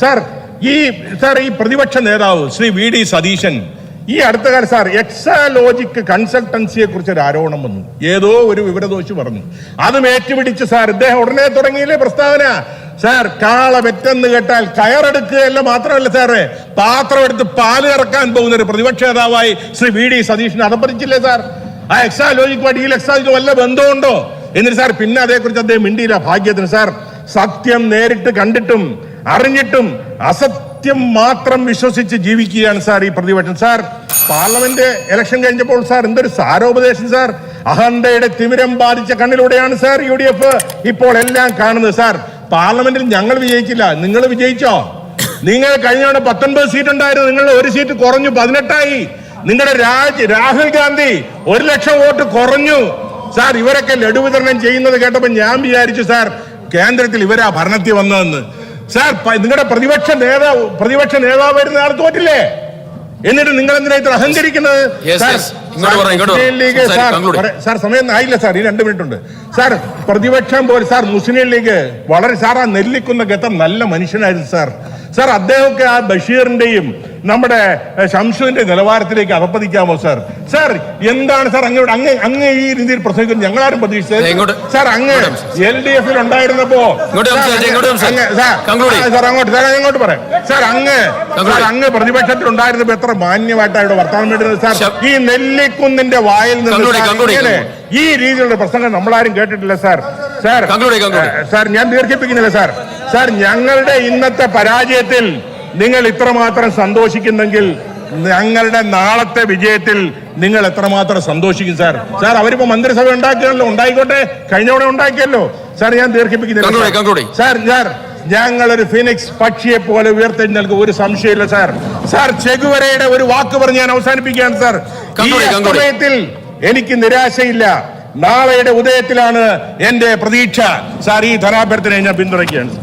Sir ഈ sir ഈ പ്രതിപക്ഷ നേതാവ് ശ്രീ വി ഡി സതീശൻ ഈ അടുത്ത കാലം സാർ എക്സാലോജിക് കൺസൾട്ടൻസിയെ കുറിച്ച് ഒരു ആരോപണം വന്നു. ഏതോ ഒരു വിവരദോഷി പറഞ്ഞു. അതും ഏറ്റുപിടിച്ച് സാർ ഇദ്ദേഹം ഉടനെ തുടങ്ങിയില്ലേ പ്രസ്താവന? സാർ കാള വെറ്റെന്ന് കേട്ടാൽ കയറെടുക്കുകയല്ല മാത്രമല്ല സാറേ പാത്രം എടുത്ത് പാൽ ഇറക്കാൻ പോകുന്ന ഒരു പ്രതിപക്ഷ നേതാവായി ശ്രീ വി ഡി സതീശൻ അതപ്പതിച്ചില്ലേ സാർ? ആ എക്സാലോജിക്കുമായിട്ട് ഈ എക്സാലോജിക്ക് വല്ല ബന്ധമുണ്ടോ? എന്നിട്ട് സാർ പിന്നെ അതേക്കുറിച്ച് അദ്ദേഹം മിണ്ടിയില്ല ഭാഗ്യത്തിന്. സാർ സത്യം നേരിട്ട് കണ്ടിട്ടും അറിഞ്ഞിട്ടും അസത്യം മാത്രം വിശ്വസിച്ച് ജീവിക്കുകയാണ് സാർ ഈ പ്രതിപക്ഷം. സാർ പാർലമെന്റ് ഇലക്ഷൻ കഴിഞ്ഞപ്പോൾ സാർ എന്തൊരു സാരോപദേശം സാർ? അഹന്തയുടെ തിമിരം ബാധിച്ച കണ്ണിലൂടെയാണ് സാർ യു ഡി എഫ് ഇപ്പോൾ എല്ലാം കാണുന്നത്. സാർ പാർലമെന്റിൽ ഞങ്ങൾ വിജയിച്ചില്ല. നിങ്ങൾ വിജയിച്ചോ? നിങ്ങൾ കഴിഞ്ഞ തവണ പത്തൊൻപത് സീറ്റ് ഉണ്ടായിരുന്നു. നിങ്ങളുടെ ഒരു സീറ്റ് കുറഞ്ഞു പതിനെട്ടായി. നിങ്ങളുടെ രാജ് രാഹുൽ ഗാന്ധി ഒരു ലക്ഷം വോട്ട് കുറഞ്ഞു. സാർ ഇവരൊക്കെ ലഡു വിതരണം ചെയ്യുന്നത് കേട്ടപ്പോൾ ഞാൻ വിചാരിച്ചു സാർ കേന്ദ്രത്തിൽ ഇവരാ ഭരണത്തിൽ വന്നതെന്ന്. സാർ നിങ്ങളുടെ പ്രതിപക്ഷ നേതാവ് പ്രതിപക്ഷ നേതാവ് വരുന്ന ആൾ തോറ്റില്ലേ? എന്നിട്ട് നിങ്ങൾ എന്തിനാ ഇത്ര അഹങ്കരിക്കുന്നത്? സാർ സമയം ആയില്ല സാർ ഈ രണ്ട് മിനിറ്റ് ഉണ്ട് സാർ പ്രതിപക്ഷം പോലെ സാർ മുസ്ലിം ലീഗ് വളരെ സാർ ആ നെല്ലിക്കുന്ന ഗത്തം നല്ല മനുഷ്യനായിരുന്നു സാർ. സാർ അദ്ദേഹമൊക്കെ ആ ബഷീറിന്റെയും നമ്മുടെ ശംഷുവിന്റെ നിലവാരത്തിലേക്ക് അകപ്പതിക്കാമോ സാർ? സാർ എന്താണ് സാർ അങ്ങോട്ട് അങ്ങ് അങ്ങ് ഈ രീതിയിൽ പ്രസംഗിക്കുന്നത്? ഞങ്ങളാരും പ്രതീക്ഷിച്ചത് സാർ അങ്ങ് എൽ ഡി എഫിൽ ഉണ്ടായിരുന്നപ്പോ സാർ, അങ്ങോട്ട് സാർ അങ്ങോട്ട് പറയാം. സാർ അങ്ങ് സാർ അങ്ങ് പ്രതിപക്ഷത്തിൽ ഉണ്ടായിരുന്നപ്പോ എത്ര മാന്യമായിട്ടാണ് ഇവിടെ വർത്തമാനം വേണ്ടത് സാർ? ഈ നെല്ലിക്കുന്നിന്റെ വായിൽ നിന്ന് ഈ രീതിയിലുള്ള പ്രസംഗം നമ്മളാരും കേട്ടിട്ടില്ല സാർ. സാർ സാർ ഞാൻ ദീർഘിപ്പിക്കുന്നില്ല സാർ. സാർ ഞങ്ങളുടെ ഇന്നത്തെ പരാജയത്തിൽ നിങ്ങൾ ഇത്രമാത്രം സന്തോഷിക്കുന്നെങ്കിൽ ഞങ്ങളുടെ നാളത്തെ വിജയത്തിൽ നിങ്ങൾ എത്രമാത്രം സന്തോഷിക്കും സാർ. സാർ അവരിപ്പോ മന്ത്രിസഭ ഉണ്ടാക്കിയല്ലോ ഉണ്ടായിക്കോട്ടെ. കഴിഞ്ഞ തവണ ഉണ്ടാക്കിയല്ലോ. സാർ ഞാൻ ദീർഘിപ്പിക്കുന്നില്ല സാർ. സാർ ഞങ്ങളൊരു ഞങ്ങൾ ഒരു ഫിനിക്സ് പക്ഷിയെ പോലെ ഉയർത്തെഴുന്നേൽക്കും ഒരു സംശയമില്ല സാർ. സാർ ചെഗുവരയുടെ ഒരു വാക്ക് പറഞ്ഞ് ഞാൻ അവസാനിപ്പിക്കുകയാണ് സാർ. ഈ conclude. എനിക്ക് നിരാശയില്ല. നാളെയുടെ ഉദയത്തിലാണ് എന്റെ പ്രതീക്ഷ. സാർ ഈ ധനാഭ്യർത്ഥനയെ ഞാൻ പിന്തുണയ്ക്കുകയാണ്.